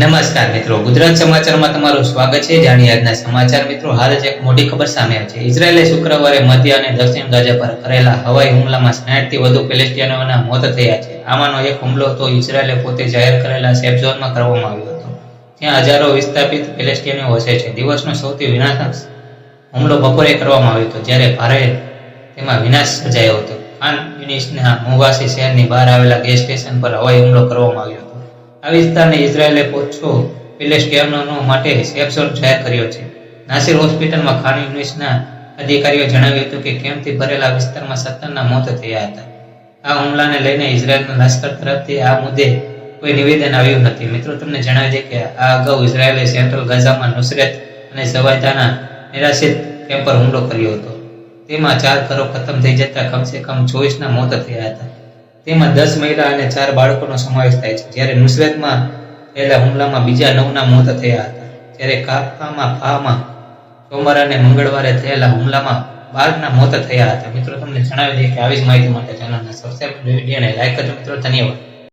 નમસ્કાર મિત્રો. ગુજરાત સમાચારમાં તમારું સ્વાગત છે. જાણીએ આજના સમાચાર મિત્રો. હાલ જ એક મોટી ખબર સામે આવી છે. ઇઝરાયેલે શુક્રવારે મધ્ય અને દક્ષિણ ગાઝા પર કરેલા હવાઈ હુમલામાં 60 થી વધુ પેલેસ્ટિયનોના મોત થયા છે. આમાંનો એક હુમલો તો ઇઝરાયેલે પોતે જાહેર કરેલા સેફ ઝોનમાં કરવામાં આવ્યો હતો. જ્યાં હજારો વિસ્થાપિત પેલેસ્ટિયનો વસે છે. દિવસનો સૌથી વિનાશક હુમલો બપોરે કરવામાં આવ્યો હતો, જ્યારે ભારે તેમાં વિનાશ સર્જાયો હતો. ખાન યુનિસના મુવાસી શહેરની બહાર આવેલા ગેસ સ્ટેશન પર હવાઈ હુમલો કરવામાં આવ્યો હતો. આ વિસ્તારને ઇઝરાયેલે પોચો પેલેસ્ટિયનો માટે સેફ જાહેર કર્યો છે. નાસિર હોસ્પિટલમાં ખાન યુનિસના અધિકારીઓ જણાવ્યું હતું કે કેમ્પથી ભરેલા વિસ્તારમાં સત્તરના મોત થયા હતા. આ હુમલાને લઈને ઇઝરાયેલના લશ્કર તરફથી આ મુદ્દે કોઈ નિવેદન આવ્યું નથી. મિત્રો, તમને જણાવી દે કે આ અગાઉ ઇઝરાયેલે સેન્ટ્રલ ગાઝામાં નુસરત અને સવાયદાના નિરાશિત કેમ્પ પર હુમલો કર્યો હતો. તેમાં ચાર ઘરો ખતમ થઈ જતા કમસે કમ ચોવીસના મોત થયા હતા. તેમાં દસ મહિલા અને ચાર બાળકોનો સમાવેશ થાય છે. જ્યારે નુસરતમાં થયેલા હુમલામાં બીજા નવના મોત થયા હતા. જ્યારે કાફામાં ફામાં સોમવાર અને મંગળવારે થયેલા હુમલામાં બારના મોત થયા હતા. મિત્રો, તમને જણાવી દઈએ કે આવી જ માહિતી માટે ચેનલને સબસ્ક્રાઈબ વિડીયોને લાઈક કરજો. મિત્રો, ધન્યવાદ.